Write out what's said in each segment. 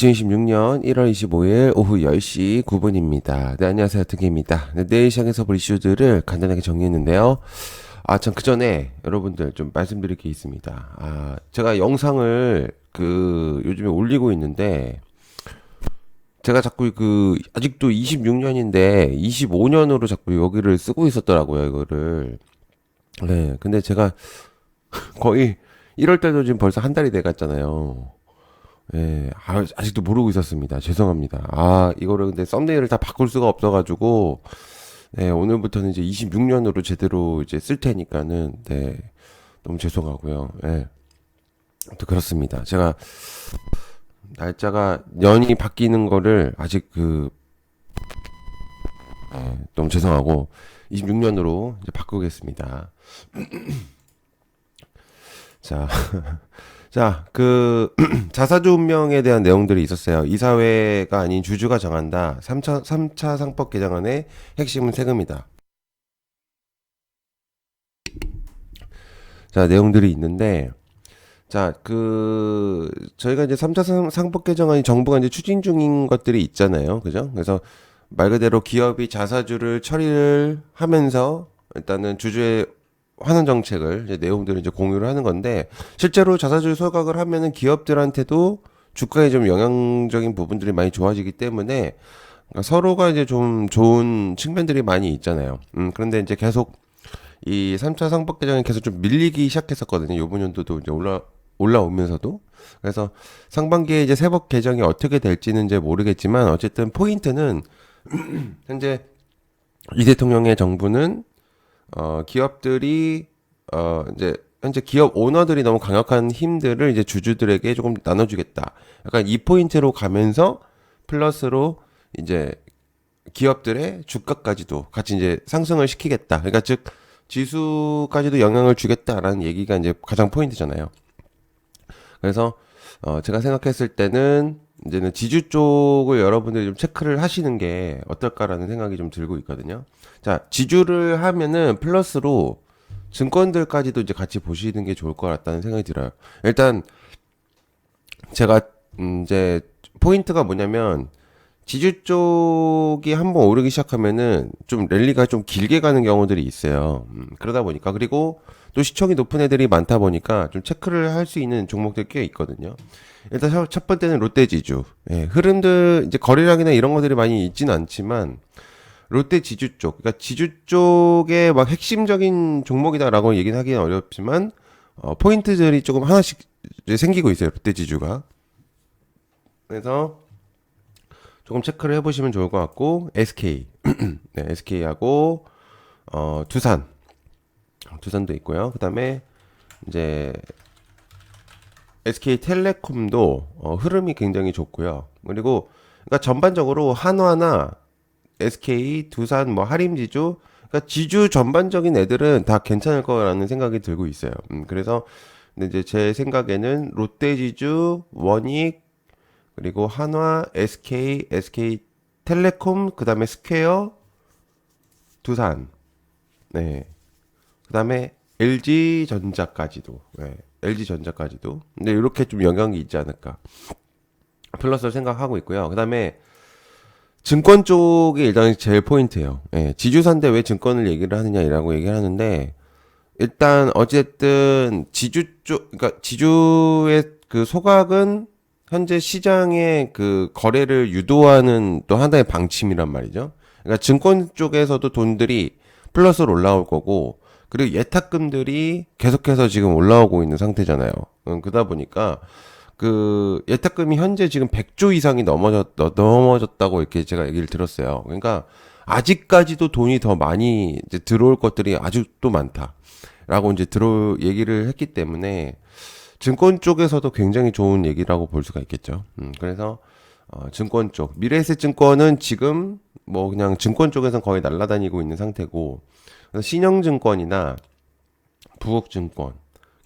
2026년 1월 25일 오후 10시 9분입니다. 네, 안녕하세요. 특기입니다. 네, 내일 시장에서 볼 이슈들을 간단하게 정리했는데요. 아, 참, 그 전에 여러분들 좀 말씀드릴 게 있습니다. 아, 제가 영상을 그 요즘에 올리고 있는데, 제가 자꾸 그, 아직도 26년인데, 25년으로 자꾸 여기를 쓰고 있었더라고요, 이거를. 네, 근데 제가 거의 1월 달도 지금 벌써 한 달이 돼 갔잖아요. 예, 아, 아직도 모르고 있었습니다. 죄송합니다. 아, 이거를 근데 썸네일을 다 바꿀 수가 없어가지고, 네, 오늘부터는 이제 26년으로 제대로 이제 쓸 테니까는, 네, 너무 죄송하고요. 예. 또 그렇습니다. 제가, 날짜가, 년이 바뀌는 거를 아직 그, 예, 너무 죄송하고, 26년으로 이제 바꾸겠습니다. 자, 자, 그 자사주 운명에 대한 내용들이 있었어요. 이사회가 아닌 주주가 정한다. 3차 3차 상법 개정안의 핵심은 세금이다. 자, 내용들이 있는데 자, 그 저희가 이제 3차 상, 상법 개정안이 정부가 이제 추진 중인 것들이 있잖아요. 그죠? 그래서 말 그대로 기업이 자사주를 처리를 하면서 일단은 주주의 환원 정책을 내용들을 이제 공유를 하는 건데 실제로 자사주 소각을 하면은 기업들한테도 주가에 좀 영향적인 부분들이 많이 좋아지기 때문에 그러니까 서로가 이제 좀 좋은 측면들이 많이 있잖아요. 음, 그런데 이제 계속 이 3차 상법 개정이 계속 좀 밀리기 시작했었거든요. 요번 연도도 이제 올라 올라오면서도 그래서 상반기에 이제 세법 개정이 어떻게 될지는 이제 모르겠지만 어쨌든 포인트는 현재 이 대통령의 정부는 어, 기업들이 어, 이제 현재 기업 오너들이 너무 강력한 힘들을 이제 주주들에게 조금 나눠주겠다. 약간 이 포인트로 가면서 플러스로 이제 기업들의 주가까지도 같이 이제 상승을 시키겠다. 그러니까 즉 지수까지도 영향을 주겠다라는 얘기가 이제 가장 포인트잖아요. 그래서 어 제가 생각했을 때는 이제는 지주 쪽을 여러분들이 좀 체크를 하시는 게 어떨까라는 생각이 좀 들고 있거든요. 자, 지주를 하면은 플러스로 증권들까지도 이제 같이 보시는 게 좋을 것 같다는 생각이 들어요. 일단 제가 음, 이제 포인트가 뭐냐면 지주 쪽이 한번 오르기 시작하면은 좀 랠리가 좀 길게 가는 경우들이 있어요. 음, 그러다 보니까 그리고 또 시청이 높은 애들이 많다 보니까 좀 체크를 할 수 있는 종목들 꽤 있거든요. 일단 첫 번째는 롯데 지주. 예, 흐름들 이제 거래량이나 이런 것들이 많이 있지는 않지만 롯데 지주 쪽, 그러니까 지주 쪽에 막 핵심적인 종목이다라고 얘기는 하기는 어렵지만 어, 포인트들이 조금 하나씩 생기고 있어요. 롯데 지주가. 그래서 조금 체크를 해보시면 좋을 것 같고 SK, 네, SK하고 어, 두산, 두산도 있고요. 그다음에 이제 SK텔레콤도 어, 흐름이 굉장히 좋고요. 그리고 그러니까 전반적으로 한화나 SK, 두산, 뭐 하림지주, 그러니까 지주 전반적인 애들은 다 괜찮을 거라는 생각이 들고 있어요. 음, 그래서 이제 제 생각에는 롯데지주, 원익, 그리고 한화, SK, SK텔레콤, 그 다음에 스퀘어, 두산, 네, 그 다음에 LG전자까지도, 네. LG전자까지도. 근데 이렇게 좀 영향이 있지 않을까. 플러스를 생각하고 있고요. 그 다음에 증권 쪽이 일단 제일 포인트예요. 예, 지주사인데 왜 증권을 얘기를 하느냐라고 얘기를 하는데 일단 어쨌든 지주 쪽, 그러니까 지주의 그 소각은 현재 시장의 그 거래를 유도하는 또 하나의 방침이란 말이죠. 그러니까 증권 쪽에서도 돈들이 플러스로 올라올 거고 그리고 예탁금들이 계속해서 지금 올라오고 있는 상태잖아요. 음, 그러다 보니까 그 예탁금이 현재 지금 100조 이상이 넘어졌 넘어졌다고 이렇게 제가 얘기를 들었어요. 그러니까 아직까지도 돈이 더 많이 이제 들어올 것들이 아직도 많다라고 이제 들어 얘기를 했기 때문에 증권 쪽에서도 굉장히 좋은 얘기라고 볼 수가 있겠죠. 음, 그래서 어, 증권 쪽 미래에셋 증권은 지금 뭐 그냥 증권 쪽에서는 거의 날아다니고 있는 상태고 신영증권이나 부국증권,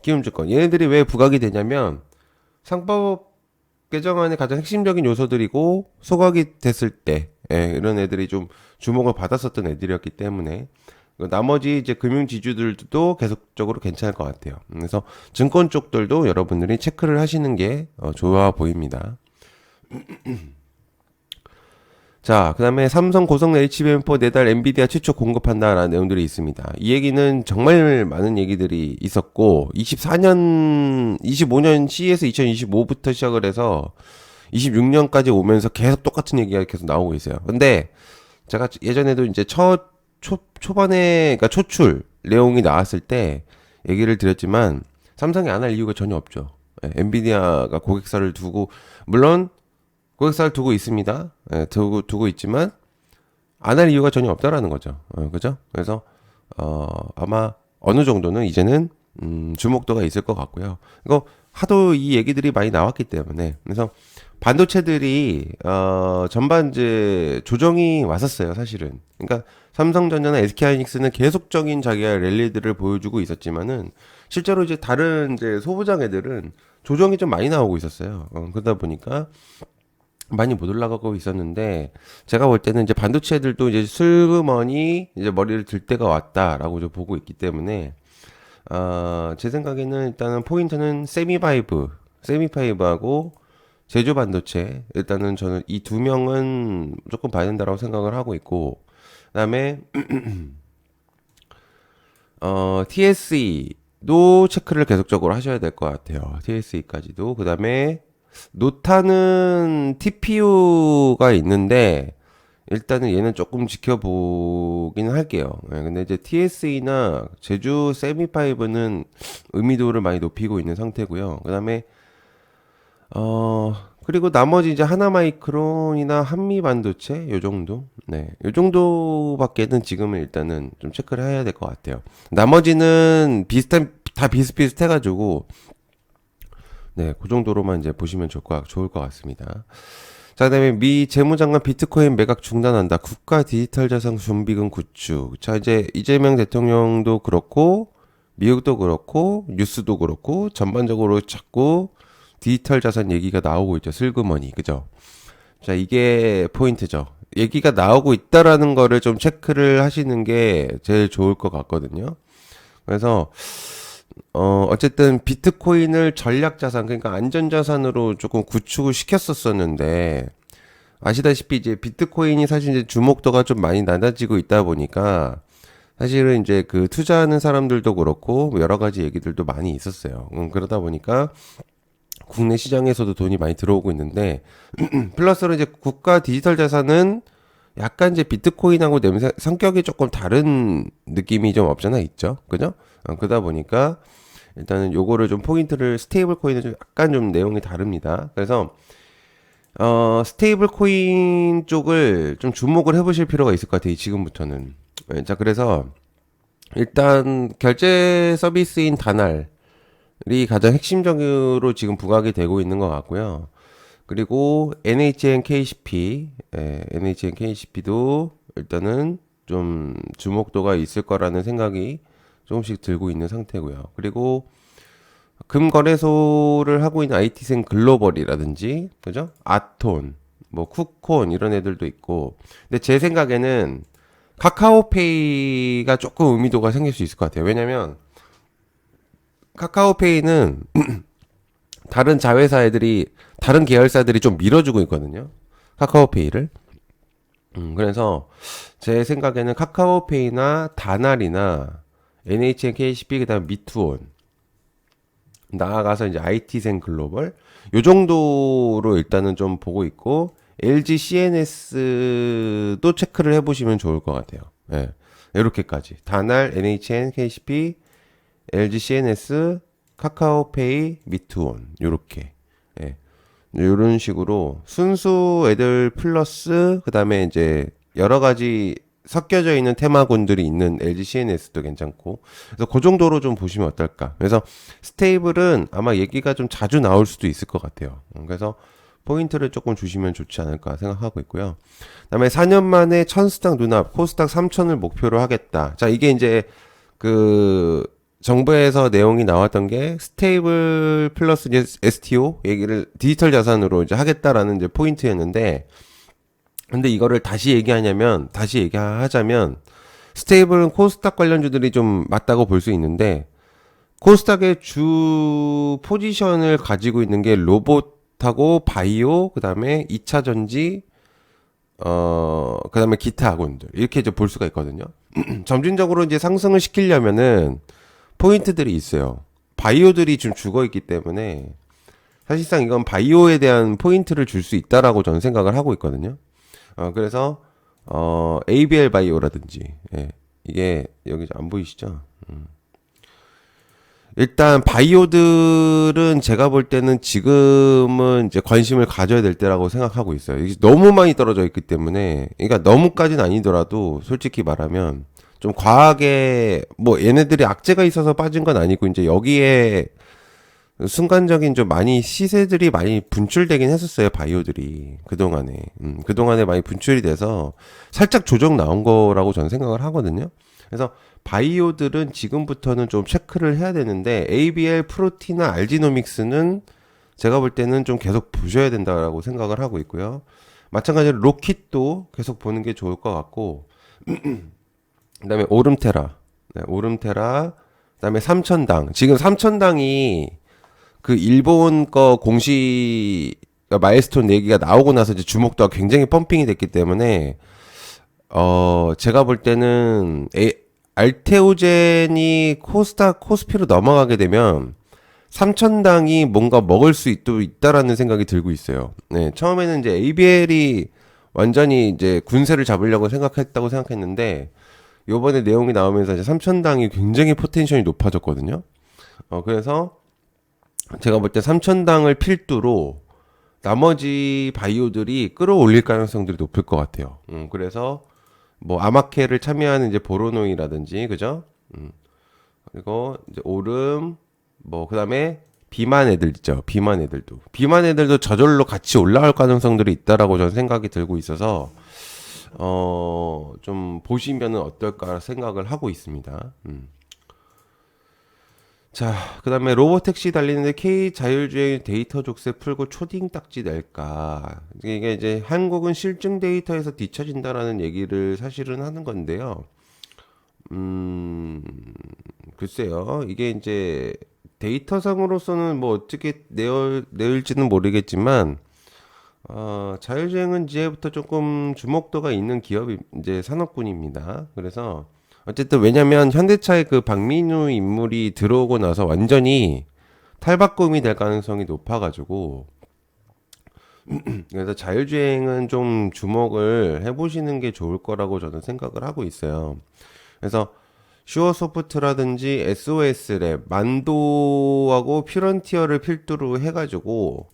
기움증권 얘네들이 왜 부각이 되냐면 상법 개정안의 가장 핵심적인 요소들이고 소각이 됐을 때 예, 이런 애들이 좀 주목을 받았었던 애들이었기 때문에 나머지 이제 금융 지주들도 계속적으로 괜찮을 것 같아요. 그래서 증권 쪽들도 여러분들이 체크를 하시는 게 어, 좋아 보입니다. 자, 그 다음에 삼성 고성능 HBM4 내달 엔비디아 최초 공급한다라는 내용들이 있습니다. 이 얘기는 정말 많은 얘기들이 있었고, 24년, 25년 CES 2025부터 시작을 해서 26년까지 오면서 계속 똑같은 얘기가 계속 나오고 있어요. 근데 제가 예전에도 이제 첫, 초, 초반에, 그러니까 초출 내용이 나왔을 때 얘기를 드렸지만, 삼성이 안 할 이유가 전혀 없죠. 예, 엔비디아가 고객사를 두고, 물론 고객사를 두고 있습니다. 예, 두고 두고 있지만 안 할 이유가 전혀 없다라는 거죠. 어, 그죠? 그래서 어, 아마 어느 정도는 이제는 음, 주목도가 있을 것 같고요. 이거 하도 이 얘기들이 많이 나왔기 때문에 그래서 반도체들이 어, 전반 이제 조정이 왔었어요, 사실은. 그러니까 삼성전자나 SK하이닉스는 계속적인 자기의 랠리들을 보여주고 있었지만은 실제로 이제 다른 이제 소부장 애들은 조정이 좀 많이 나오고 있었어요. 어, 그러다 보니까 많이 못 올라가고 있었는데 제가 볼 때는 이제 반도체들도 이제 슬그머니 이제 머리를 들 때가 왔다라고 좀 보고 있기 때문에 어, 제 생각에는 일단은 포인트는 세미파이브, 세미파이브하고 제조 반도체 일단은 저는 이 두 명은 무조건 봐야 된다라고 생각을 하고 있고 그다음에 어, TSE도 체크를 계속적으로 하셔야 될 것 같아요. TSE까지도 그다음에 노타는 TPU가 있는데 일단은 얘는 조금 지켜보긴 할게요. 네, 근데 이제 TSE나 제주 세미5는 의미도를 많이 높이고 있는 상태고요. 그 다음에 어 그리고 나머지 이제 하나마이크론이나 한미반도체 요 정도, 네, 요 정도밖에는 지금은 일단은 좀 체크를 해야 될 것 같아요. 나머지는 비슷한 다 비슷비슷해가지고 네, 그 정도로만 이제 보시면 좋을 것, 좋을 것 같습니다. 자, 그 다음에 미 재무장관 비트코인 매각 중단한다. 국가 디지털 자산 준비금 구축. 자, 이제 이재명 대통령도 그렇고, 미국도 그렇고, 뉴스도 그렇고, 전반적으로 자꾸 디지털 자산 얘기가 나오고 있죠. 슬그머니. 그죠? 자, 이게 포인트죠. 얘기가 나오고 있다라는 거를 좀 체크를 하시는 게 제일 좋을 것 같거든요. 그래서, 어, 어쨌든 비트코인을 전략 자산, 그러니까 안전 자산으로 조금 구축을 시켰었었는데, 아시다시피 이제 비트코인이 사실 이제 주목도가 좀 많이 낮아지고 있다 보니까, 사실은 이제 그 투자하는 사람들도 그렇고, 여러 가지 얘기들도 많이 있었어요. 음, 그러다 보니까, 국내 시장에서도 돈이 많이 들어오고 있는데, 플러스로 이제 국가 디지털 자산은 약간 이제 비트코인하고 냄새, 성격이 조금 다른 느낌이 좀 없잖아 있죠. 그죠? 어, 그러다 보니까 일단은 요거를 좀 포인트를 스테이블 코인은 좀 약간 좀 내용이 다릅니다. 그래서 어, 스테이블 코인 쪽을 좀 주목을 해보실 필요가 있을 것 같아요. 지금부터는. 네, 자, 그래서 일단 결제 서비스인 다날이 가장 핵심적으로 지금 부각이 되고 있는 것 같고요. 그리고 NHN KCP, 예, NHN KCP도 일단은 좀 주목도가 있을 거라는 생각이 조금씩 들고 있는 상태고요. 그리고 금거래소를 하고 있는 IT생 글로벌이라든지, 그죠? 아톤, 뭐 쿠콘 이런 애들도 있고. 근데 제 생각에는 카카오페이가 조금 의미도가 생길 수 있을 것 같아요. 왜냐면 카카오페이는 다른 자회사 애들이 다른 계열사들이 좀 밀어주고 있거든요. 카카오페이를. 음, 그래서 제 생각에는 카카오페이나 다날이나 NHN, KCP, 그 다음 미투온. 나아가서 이제 IT생 글로벌. 요 정도로 일단은 좀 보고 있고, LG CNS도 체크를 해보시면 좋을 것 같아요. 예. 이렇게까지. 다날, NHN, KCP, LG CNS, 카카오페이, 미투온. 요렇게. 예. 요런 식으로 순수 애들 플러스, 그 다음에 이제 여러 가지 섞여져 있는 테마군들이 있는 LG CNS도 괜찮고 그래서 그 정도로 좀 보시면 어떨까. 그래서 스테이블은 아마 얘기가 좀 자주 나올 수도 있을 것 같아요. 음, 그래서 포인트를 조금 주시면 좋지 않을까 생각하고 있고요. 그다음에 4년 만에 천스닥 눈앞 코스닥 3천을 목표로 하겠다. 자 이게 이제 그 정부에서 내용이 나왔던 게 스테이블 플러스 이제 STO 얘기를 디지털 자산으로 이제 하겠다라는 이제 포인트였는데 근데 이거를 다시 얘기하냐면 다시 얘기하자면 스테이블은 코스닥 관련주들이 좀 맞다고 볼 수 있는데 코스닥의 주 포지션을 가지고 있는 게 로봇 로봇하고 바이오, 그 다음에 2차 전지, 어, 그 다음에 기타 학원들. 이렇게 이제 볼 수가 있거든요. 점진적으로 이제 상승을 시키려면은 포인트들이 있어요. 바이오들이 좀 죽어 있기 때문에 사실상 이건 바이오에 대한 포인트를 줄 수 있다라고 저는 생각을 하고 있거든요. 어, 그래서, 어, ABL 바이오라든지, 예. 이게 여기 안 보이시죠? 음. 일단 바이오들은 제가 볼 때는 지금은 이제 관심을 가져야 될 때라고 생각하고 있어요. 너무 많이 떨어져 있기 때문에, 그러니까 너무까지는 아니더라도 솔직히 말하면 좀 과하게 뭐 얘네들이 악재가 있어서 빠진 건 아니고 이제 여기에 순간적인 좀 많이 시세들이 많이 분출되긴 했었어요 바이오들이 그 동안에 음, 그 동안에 많이 분출이 돼서 살짝 조정 나온 거라고 저는 생각을 하거든요. 그래서 바이오들은 지금부터는 좀 체크를 해야 되는데 ABL, 프로티나 알지노믹스는 제가 볼 때는 좀 계속 보셔야 된다라고 생각을 하고 있고요. 마찬가지로 로킷도 계속 보는 게 좋을 것 같고 그다음에 오름테라, 네, 오름테라, 그다음에 삼천당. 지금 삼천당이 그 일본 거 공시 마일스톤 얘기가 나오고 나서 이제 주목도가 굉장히 펌핑이 됐기 때문에 어 제가 볼 때는 에, 알테오젠이 코스타 코스피로 넘어가게 되면 삼천당이 뭔가 먹을 수 있, 있다라는 생각이 들고 있어요. 네, 처음에는 이제 ABL이 완전히 이제 군세를 잡으려고 생각했다고 생각했는데 요번에 내용이 나오면서 이제 삼천당이 굉장히 포텐셜이 높아졌거든요. 어 그래서 제가 볼 때 삼천당을 필두로 나머지 바이오들이 끌어올릴 가능성들이 높을 것 같아요. 음, 그래서 뭐 아마케를 참여하는 이제 보로노이라든지 그죠? 음, 그리고 이제 오름 뭐 그다음에 비만 애들 있죠. 비만 애들도 비만 애들도 저절로 같이 올라갈 가능성들이 있다라고 저는 생각이 들고 있어서 어 좀 보시면은 어떨까 생각을 하고 있습니다. 음. 자, 그 다음에 로보택시 달리는데 K 자율주행 데이터 족쇄 풀고 초딩 딱지 낼까. 이게 이제 한국은 실증 데이터에서 뒤처진다라는 얘기를 사실은 하는 건데요. 음, 글쎄요. 이게 이제 데이터상으로서는 뭐 어떻게 내어, 내을지는 모르겠지만, 어, 자율주행은 이제부터 조금 주목도가 있는 기업이 이제 산업군입니다. 그래서 어쨌든 왜냐면 현대차의 그 박민우 인물이 들어오고 나서 완전히 탈바꿈이 될 가능성이 높아가지고 그래서 자율주행은 좀 주목을 해보시는 게 좋을 거라고 저는 생각을 하고 있어요. 그래서 슈어소프트라든지 SOS랩, 만도하고 퓨런티어를 필두로 해가지고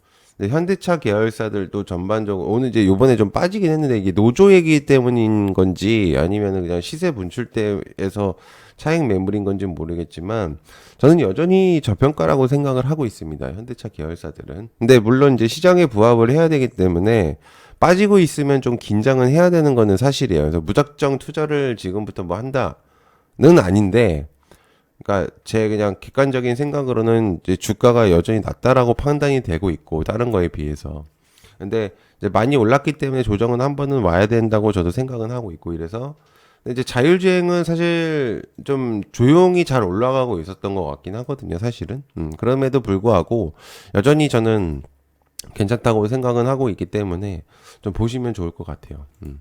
현대차 계열사들도 전반적으로 오늘 이제 요번에 좀 빠지긴 했는데 이게 노조 얘기 때문인 건지 아니면 그냥 시세 분출대에서 차익 매물인 건지는 모르겠지만 저는 여전히 저평가라고 생각을 하고 있습니다. 현대차 계열사들은. 근데 물론 이제 시장에 부합을 해야 되기 때문에 빠지고 있으면 좀 긴장은 해야 되는 거는 사실이에요. 그래서 무작정 투자를 지금부터 뭐 한다는 아닌데 그러니까 제 그냥 객관적인 생각으로는 이제 주가가 여전히 낮다라고 판단이 되고 있고 다른 거에 비해서. 근데 이제 많이 올랐기 때문에 조정은 한 번은 와야 된다고 저도 생각은 하고 있고 이래서. 근데 이제 자율주행은 사실 좀 조용히 잘 올라가고 있었던 것 같긴 하거든요 사실은. 음, 그럼에도 불구하고 여전히 저는 괜찮다고 생각은 하고 있기 때문에 좀 보시면 좋을 것 같아요. 음.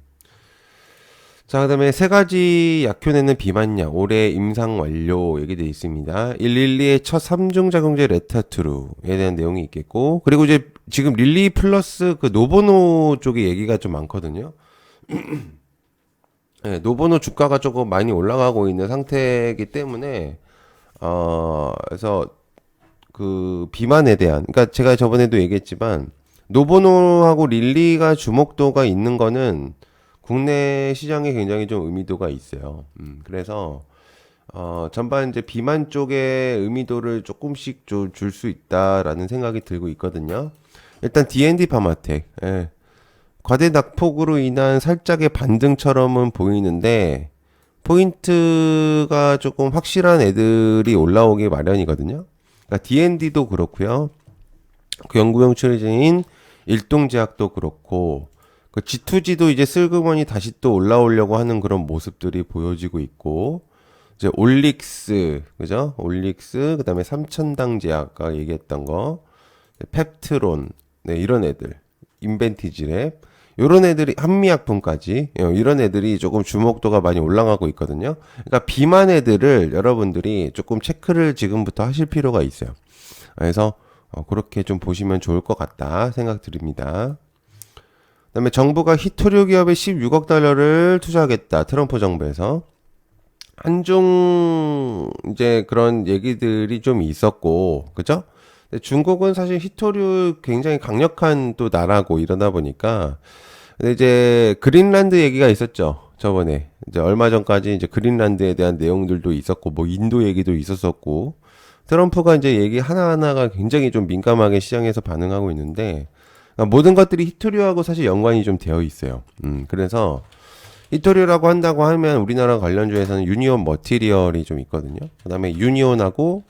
자, 그 다음에 세 가지 약효내는 비만약, 올해 임상 완료 얘기되어 있습니다. 112의 첫 3중 작용제 레타트루에 대한 내용이 있겠고, 그리고 이제 지금 릴리 플러스 그 노보노 쪽에 얘기가 좀 많거든요. 네, 노보노 주가가 조금 많이 올라가고 있는 상태이기 때문에, 어, 그래서 그 비만에 대한, 그러니까 제가 저번에도 얘기했지만, 노보노하고 릴리가 주목도가 있는 거는 국내 시장에 굉장히 좀 의미도가 있어요. 음, 그래서 어, 전반 이제 비만 쪽에 의미도를 조금씩 줄 수 있다라는 생각이 들고 있거든요. 일단 D&D 파마텍, 예. 과대 낙폭으로 인한 살짝의 반등처럼은 보이는데 포인트가 조금 확실한 애들이 올라오기 마련이거든요. 그러니까 D&D도 그렇고요. 그 연구용 출제인 일동제약도 그렇고 그 G2G도 이제 슬그머니 다시 또 올라오려고 하는 그런 모습들이 보여지고 있고 이제 올릭스 그죠? 올릭스 그다음에 삼천당제 아까 얘기했던 거 펩트론 네, 이런 애들. 인벤티지 랩. 요런 애들이 한미약품까지 어, 이런 애들이 조금 주목도가 많이 올라가고 있거든요. 그러니까 비만 애들을 여러분들이 조금 체크를 지금부터 하실 필요가 있어요. 그래서 어, 그렇게 좀 보시면 좋을 것 같다 생각 드립니다. 그다음에 정부가 히토류 기업에 16억 달러를 투자하겠다. 트럼프 정부에서 한중 이제 그런 얘기들이 좀 있었고, 그죠? 중국은 사실 히토류 굉장히 강력한 또 나라고 이러다 보니까 근데 이제 그린란드 얘기가 있었죠. 저번에 이제 얼마 전까지 이제 그린란드에 대한 내용들도 있었고 뭐 인도 얘기도 있었었고 트럼프가 이제 얘기 하나하나가 굉장히 좀 민감하게 시장에서 반응하고 있는데 그러니까 모든 것들이 히토류하고 사실 연관이 좀 되어 있어요. 음, 그래서 히토류라고 한다고 하면 우리나라 관련주에서는 유니온 머티리얼이 좀 있거든요. 그다음에 유니온하고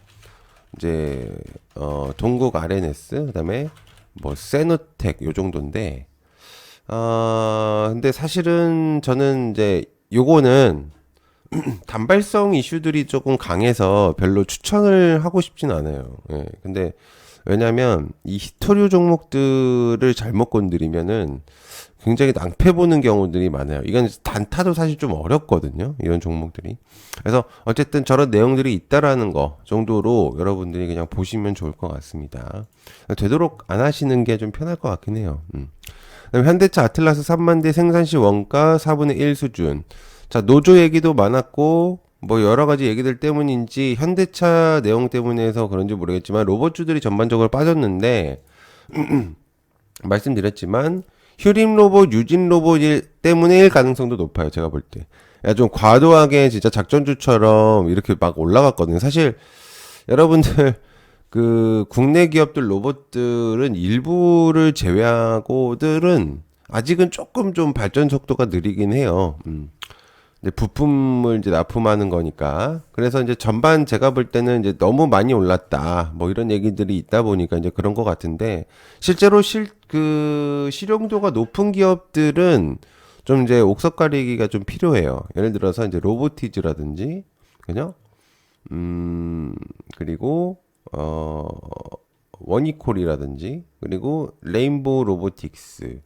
이제 어 동국 RNS 그다음에 뭐 세노텍 요 정도인데 어 근데 사실은 저는 이제 요거는 단발성 이슈들이 조금 강해서 별로 추천을 하고 싶진 않아요. 예. 근데 왜냐면 이 히토류 종목들을 잘못 건드리면은 굉장히 낭패 보는 경우들이 많아요. 이건 단타도 사실 좀 어렵거든요. 이런 종목들이. 그래서 어쨌든 저런 내용들이 있다라는 거 정도로 여러분들이 그냥 보시면 좋을 것 같습니다. 되도록 안 하시는 게 좀 편할 것 같긴 해요. 음. 현대차 아틀라스 3만 대 생산시 원가 4분의 1 수준. 자, 노조 얘기도 많았고 뭐 여러 가지 얘기들 때문인지 현대차 내용 때문에 해서 그런지 모르겠지만 로봇주들이 전반적으로 빠졌는데 말씀드렸지만 휴림 로봇, 유진 로봇 때문에일 가능성도 높아요. 제가 볼 때. 야, 좀 과도하게 진짜 작전주처럼 이렇게 막 올라갔거든요. 사실 여러분들 그 국내 기업들 로봇들은 일부를 제외하고들은 아직은 조금 좀 발전 속도가 느리긴 해요. 음. 이제 부품을 이제 납품하는 거니까. 그래서 이제 전반 제가 볼 때는 이제 너무 많이 올랐다. 뭐 이런 얘기들이 있다 보니까 이제 그런 것 같은데 실제로 실, 그 실용도가 높은 기업들은 좀 이제 옥석 가리기가 좀 필요해요. 예를 들어서 이제 로보티즈라든지, 그죠? 음, 그리고, 어, 원이콜이라든지, 그리고 레인보우 로보틱스,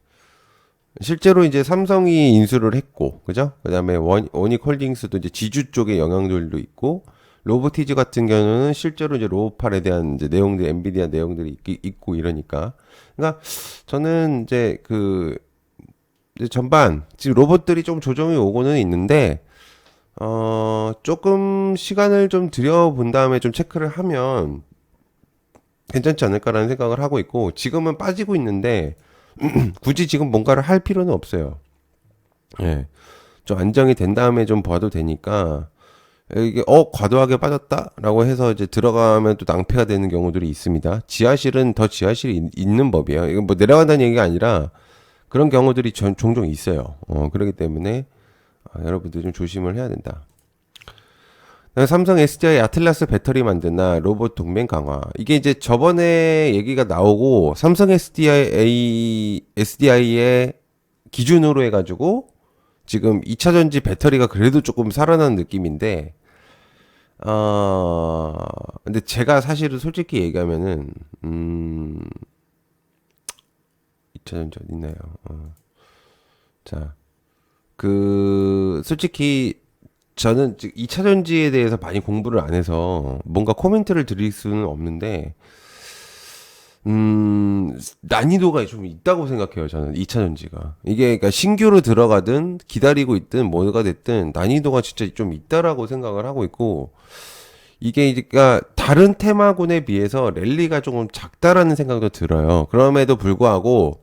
실제로 이제 삼성이 인수를 했고, 그죠? 그 다음에 원, 원익 홀딩스도 이제 지주 쪽의 영향들도 있고, 로보티즈 같은 경우는 실제로 이제 로보팔에 대한 이제 내용들, 엔비디아 내용들이 있, 고 이러니까. 그러니까 저는 이제 그, 이제 전반, 지금 로봇들이 좀 조정이 오고는 있는데, 어, 조금 시간을 좀 들여본 다음에 좀 체크를 하면 괜찮지 않을까라는 생각을 하고 있고, 지금은 빠지고 있는데, 굳이 지금 뭔가를 할 필요는 없어요. 예. 좀 안정이 된 다음에 좀 봐도 되니까 이게 어 과도하게 빠졌다라고 해서 이제 들어가면 또 낭패가 되는 경우들이 있습니다. 지하실은 더 지하실이 있, 는 법이에요. 이건 뭐 내려간다는 얘기가 아니라 그런 경우들이 전, 종종 있어요. 어 그렇기 때문에 아, 여러분들 좀 조심을 해야 된다. 삼성 SDI 아틀라스 배터리 만드나 로봇 동맹 강화. 이게 이제 저번에 얘기가 나오고 삼성 SDI SDI의 기준으로 해가지고 지금 2차 전지 배터리가 그래도 조금 살아난 느낌인데 어 근데 제가 사실은 솔직히 얘기하면은 음 2차 전지 어디 있나요? 어. 자. 그 솔직히 저는 2차 전지에 대해서 많이 공부를 안 해서 뭔가 코멘트를 드릴 수는 없는데 음, 난이도가 좀 있다고 생각해요, 저는 2차 전지가. 이게 그러니까 신규로 들어가든 기다리고 있든 뭐가 됐든 난이도가 진짜 좀 있다라고 생각을 하고 있고 이게 그러니까 다른 테마군에 비해서 랠리가 조금 작다라는 생각도 들어요. 그럼에도 불구하고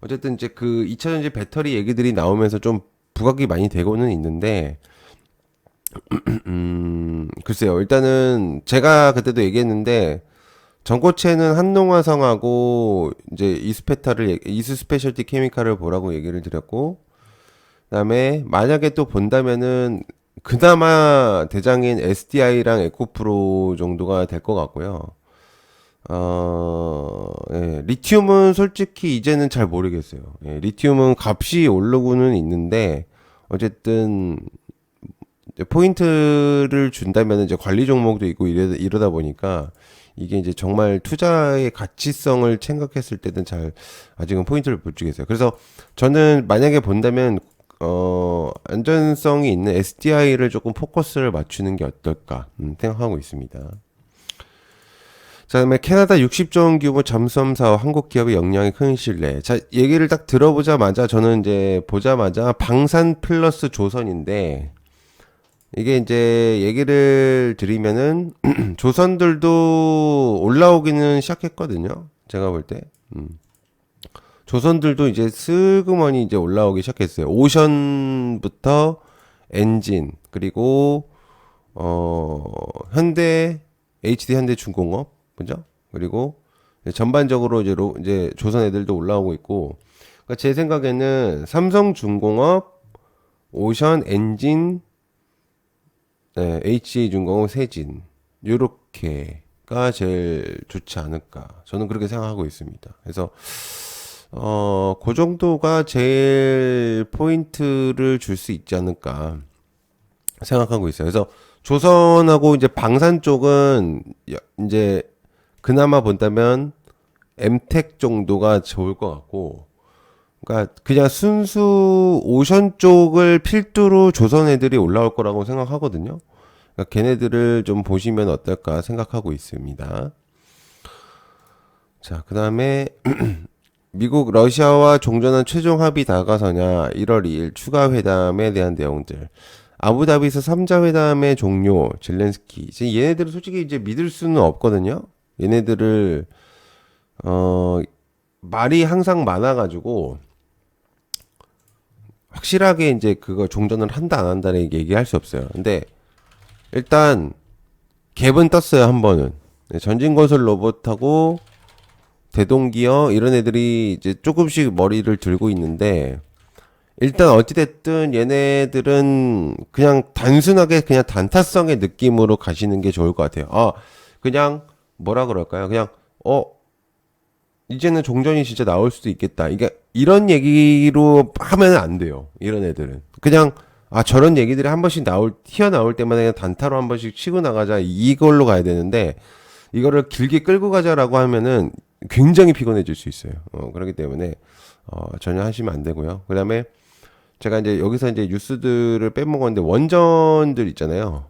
어쨌든 이제 그 2차 전지 배터리 얘기들이 나오면서 좀 부각이 많이 되고는 있는데 음, 글쎄요. 일단은 제가 그때도 얘기했는데 전고체는 한농화성하고 이제 이스페타를 이스 스페셜티 케미칼을 보라고 얘기를 드렸고 그다음에 만약에 또 본다면은 그나마 대장인 SDI랑 에코프로 정도가 될 것 같고요. 어, 예, 리튬은 솔직히 이제는 잘 모르겠어요. 예, 리튬은 값이 오르고는 있는데 어쨌든 포인트를 준다면 이제 관리 종목도 있고 이러, 이러다 보니까 이게 이제 정말 투자의 가치성을 생각했을 때는 잘 아직은 포인트를 못 주겠어요. 그래서 저는 만약에 본다면 어 안전성이 있는 SDI를 조금 포커스를 맞추는 게 어떨까 음, 생각하고 있습니다. 자, 그다음에 캐나다 60조 원 규모 잠수함 사업 한국 기업의 역량이 큰 신뢰. 자, 얘기를 딱 들어보자마자 저는 이제 보자마자 방산 플러스 조선인데 이게 이제 얘기를 드리면은 조선들도 올라오기는 시작했거든요. 제가 볼 때. 음. 조선들도 이제 슬그머니 이제 올라오기 시작했어요. 오션부터 엔진 그리고 어 현대 HD 현대 중공업 그죠? 그리고 전반적으로 이제 로, 이제 조선 애들도 올라오고 있고 그러니까 제 생각에는 삼성 중공업, 오션 엔진, 네, HJ중공업, 세진 요렇게가 제일 좋지 않을까 저는 그렇게 생각하고 있습니다. 그래서 어, 그 정도가 제일 포인트를 줄 수 있지 않을까 생각하고 있어요. 그래서 조선하고 이제 방산 쪽은 이제 그나마 본다면 엠텍 정도가 좋을 것 같고, 그러니까 그냥 순수 오션 쪽을 필두로 조선 애들이 올라올 거라고 생각하거든요. 그러니까 걔네들을 좀 보시면 어떨까 생각하고 있습니다. 자, 그 다음에 미국 러시아와 종전한 최종 합의 다가서냐 1월 2일 추가 회담에 대한 내용들 아부다비에서 3자 회담의 종료 젤렌스키 얘네들은 솔직히 이제 믿을 수는 없거든요 얘네들을 어 말이 항상 많아 가지고 확실하게 이제 그거 종전을 한다 안 한다는 얘기할 수 없어요. 근데 일단 갭은 떴어요 한 번은 네, 전진건설 로봇하고 대동기어 이런 애들이 이제 조금씩 머리를 들고 있는데 일단 어찌됐든 얘네들은 그냥 단순하게 그냥 단타성의 느낌으로 가시는 게 좋을 것 같아요. 아 그냥 뭐라 그럴까요? 그냥 어 이제는 종전이 진짜 나올 수도 있겠다. 이게 이런 얘기로 하면 안 돼요. 이런 애들은 그냥 아 저런 얘기들이 한 번씩 나올 튀어나올 때마다 그냥 단타로 한 번씩 치고 나가자 이걸로 가야 되는데 이거를 길게 끌고 가자라고 하면은 굉장히 피곤해질 수 있어요. 어, 그렇기 때문에 어, 전혀 하시면 안 되고요. 그다음에 제가 이제 여기서 이제 뉴스들을 빼먹었는데 원전들 있잖아요.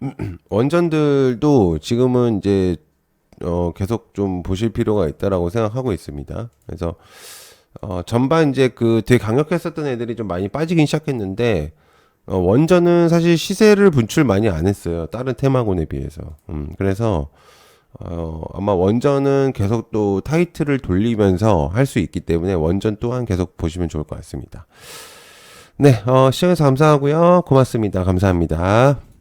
원전들도 지금은 이제 어 계속 좀 보실 필요가 있다라고 생각하고 있습니다. 그래서 어 전반 이제 그 되게 강력했었던 애들이 좀 많이 빠지긴 시작했는데 어 원전은 사실 시세를 분출 많이 안 했어요. 다른 테마군에 비해서. 음 그래서 어 아마 원전은 계속 또 타이틀을 돌리면서 할 수 있기 때문에 원전 또한 계속 보시면 좋을 것 같습니다. 네, 어 시청해서 감사하고요. 고맙습니다. 감사합니다.